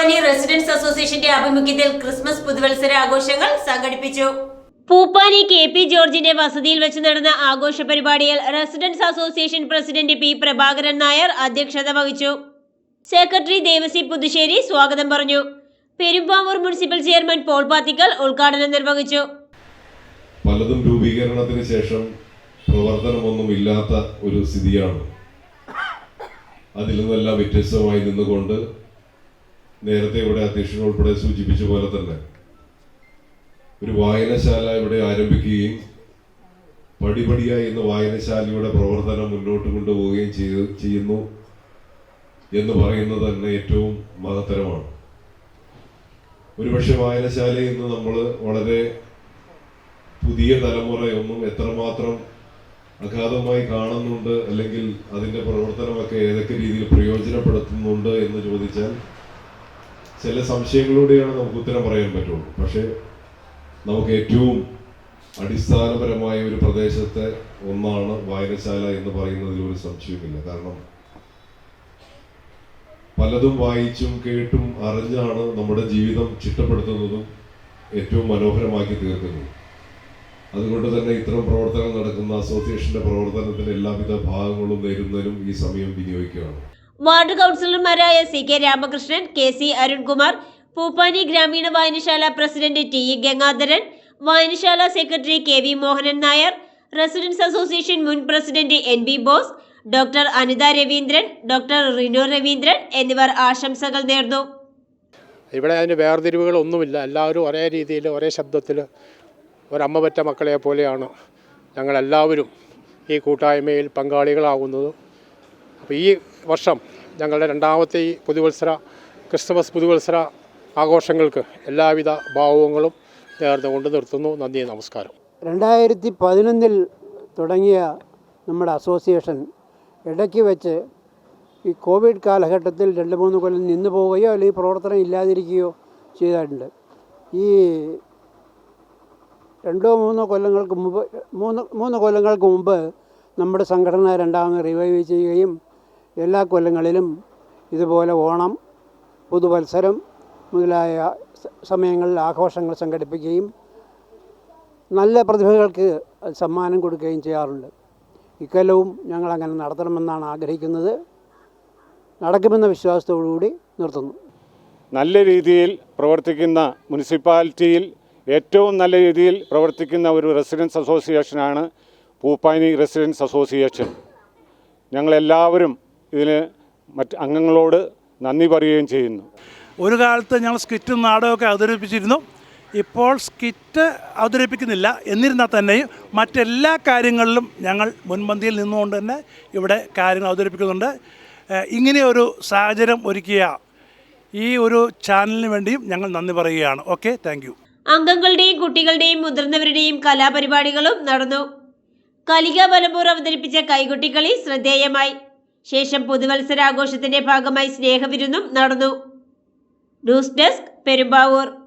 Pooppani residence അസോസിയേഷന്റെ ആഭിമുഖ്യത്തിൽ Christmas പുതുവത്സര ആഘോഷങ്ങൾ സംഘടിപ്പിച്ചു. പൂപ്പാനി കെ പി ജോർജിന്റെ വസതിയിൽ വെച്ച് നടന്ന ആഘോഷ പരിപാടിയിൽ residence association president P Prabhakaran Nair അധ്യക്ഷത വഹിച്ചു. സെക്രട്ടറി ദേവസി പുതുശ്ശേരി സ്വാഗതം പറഞ്ഞു. Perumbavoor municipal chairman Paul Pathikkal ഉദ്ഘാടനം നിർവഹിച്ചു. പലതും രൂപീകരണത്തിന് ശേഷം പ്രവർത്തനമൊന്നും ഇല്ലാത്ത ഒരു സ്ഥിതിയാണ്. അതിൽ നിന്നെല്ലാം വ്യത്യസ്തമായി നിന്നുകൊണ്ട് നേരത്തെ ഇവിടെ അധ്യക്ഷൻ ഉൾപ്പെടെ സൂചിപ്പിച്ച പോലെ തന്നെ ഒരു വായനശാല ഇവിടെ ആരംഭിക്കുകയും പടിപടിയായി ഇന്ന് വായനശാലയുടെ പ്രവർത്തനം മുന്നോട്ട് കൊണ്ടുപോവുകയും ചെയ്ത് ചെയ്യുന്നു എന്ന് പറയുന്നത് തന്നെ ഏറ്റവും മഹത്തരമാണ്. ഒരുപക്ഷെ വായനശാല ഇന്ന് നമ്മൾ വളരെ പുതിയ തലമുറയൊന്നും എത്രമാത്രം അഗാധമായി കാണുന്നുണ്ട് അല്ലെങ്കിൽ അതിന്റെ പ്രവർത്തനമൊക്കെ ഏതൊക്കെ രീതിയിൽ പ്രയോജനപ്പെടുത്തുന്നുണ്ട് എന്ന് ചോദിച്ചാൽ ചില സംശയങ്ങളിലൂടെയാണ് നമുക്ക് ഉത്തരം പറയാൻ പറ്റുള്ളൂ. പക്ഷേ നമുക്ക് ഏറ്റവും അടിസ്ഥാനപരമായ ഒരു പ്രദേശത്തെ ഒന്നാണ് വായനശാല എന്ന് പറയുന്നതിൽ ഒരു സംശയമില്ല കാരണം പലതും വായിച്ചും കേട്ടും അറിഞ്ഞാണ് നമ്മുടെ ജീവിതം ചിട്ടപ്പെടുത്തുന്നതും ഏറ്റവും മനോഹരമാക്കി തീർക്കുന്നതും. അതുകൊണ്ട് തന്നെ ഇത്തരം പ്രവർത്തനം നടക്കുന്ന അസോസിയേഷന്റെ പ്രവർത്തനത്തിന് എല്ലാവിധ ഭാഗങ്ങളും നേരുന്നതിനും ഈ സമയം വിനിയോഗിക്കുകയാണ്. വാർഡ് കൗൺസിലർമാരായ C K Ramakrishnan K C Arunkumar Poopani ഗ്രാമീണ വായനശാല പ്രസിഡന്റ് ടി ഇ ഗംഗാധരൻ വായനശാല secretary K V Mohanan Nair residence association മുൻ president N B Bose doctor Anitha Raveendran doctor Rino Raveendran എന്നിവർ ആശംസകൾ നേർന്നു. ഇവിടെ അതിന് വേർതിരിവുകളൊന്നുമില്ല. എല്ലാവരും ഒരേ രീതിയിൽ ഒരേ ശബ്ദത്തിൽ ഒരമ്മ പറ്റ മക്കളെ പോലെയാണ് ഞങ്ങളെല്ലാവരും ഈ കൂട്ടായ്മയിൽ പങ്കാളികളാകുന്നത്. അപ്പോൾ ഈ വർഷം ഞങ്ങളുടെ രണ്ടാമത്തെ ഈ പുതുവത്സര ക്രിസ്തുമസ് പുതുവത്സര ആഘോഷങ്ങൾക്ക് എല്ലാവിധ ഭാവങ്ങളും നേർന്നുകൊണ്ട് നിർത്തുന്നു. നന്ദി നമസ്കാരം. രണ്ടായിരത്തി പതിനൊന്നിൽ തുടങ്ങിയ നമ്മുടെ അസോസിയേഷൻ ഇടയ്ക്ക് വെച്ച് ഈ കോവിഡ് കാലഘട്ടത്തിൽ രണ്ട് മൂന്ന് കൊല്ലം നിന്ന് പോവുകയോ അല്ലെങ്കിൽ പ്രവർത്തനം ഇല്ലാതിരിക്കുകയോ ചെയ്തിട്ടുണ്ട്. ഈ രണ്ടോ മൂന്നോ കൊല്ലങ്ങൾക്ക് മുമ്പ് മൂന്ന് മൂന്ന് കൊല്ലങ്ങൾക്ക് മുമ്പ് നമ്മുടെ സംഘടന രണ്ടാമത് റിവൈവ് ചെയ്യുകയും എല്ലാ കൊല്ലങ്ങളിലും ഇതുപോലെ ഓണം പുതുവത്സരം മുതലായ സമയങ്ങളിൽ ആഘോഷങ്ങൾ സംഘടിപ്പിക്കുകയും നല്ല പ്രതിഭകൾക്ക് സമ്മാനം കൊടുക്കുകയും ചെയ്യാറുണ്ട്. ഇക്കൊല്ലവും ഞങ്ങൾ അങ്ങനെ നടത്തണമെന്നാണ് ആഗ്രഹിക്കുന്നത്. നടക്കുമെന്ന വിശ്വാസത്തോടുകൂടി നിർത്തുന്നു. നല്ല രീതിയിൽ പ്രവർത്തിക്കുന്ന മുനിസിപ്പാലിറ്റിയിൽ ഏറ്റവും നല്ല രീതിയിൽ പ്രവർത്തിക്കുന്ന ഒരു റെസിഡൻസ് അസോസിയേഷനാണ് പൂപ്പാനി റെസിഡൻസ് അസോസിയേഷൻ. ഞങ്ങളെല്ലാവരും ഇതിന് മറ്റ് അംഗങ്ങളോട് നന്ദി പറയുകയും ചെയ്യുന്നു. ഒരു കാലത്ത് ഞങ്ങൾ സ്കിറ്റും നാടകമൊക്കെ അവതരിപ്പിച്ചിരുന്നു. ഇപ്പോൾ സ്കിറ്റ് അവതരിപ്പിക്കുന്നില്ല. എന്നിരുന്നാൽ തന്നെയും മറ്റെല്ലാ കാര്യങ്ങളിലും ഞങ്ങൾ മുൻപന്തിയിൽ നിന്നുകൊണ്ട് തന്നെ ഇവിടെ കാര്യങ്ങൾ അവതരിപ്പിക്കുന്നുണ്ട്. ഇങ്ങനെയൊരു സാഹചര്യം ഒരുക്കിയ ഈ ഒരു ചാനലിന് വേണ്ടിയും ഞങ്ങൾ നന്ദി പറയുകയാണ്. Okay thank you. അംഗങ്ങളുടെയും കുട്ടികളുടെയും മുതിർന്നവരുടെയും കലാപരിപാടികളും നടന്നു. കലിക മലമ്പൂർ അവതരിപ്പിച്ച കൈകൊട്ടിക്കളി ശ്രദ്ധേയമായി. ശേഷം പുതുവത്സരാഘോഷത്തിന്റെ ഭാഗമായി സ്നേഹവിരുന്നും നടന്നു. News desk Perumbavoor.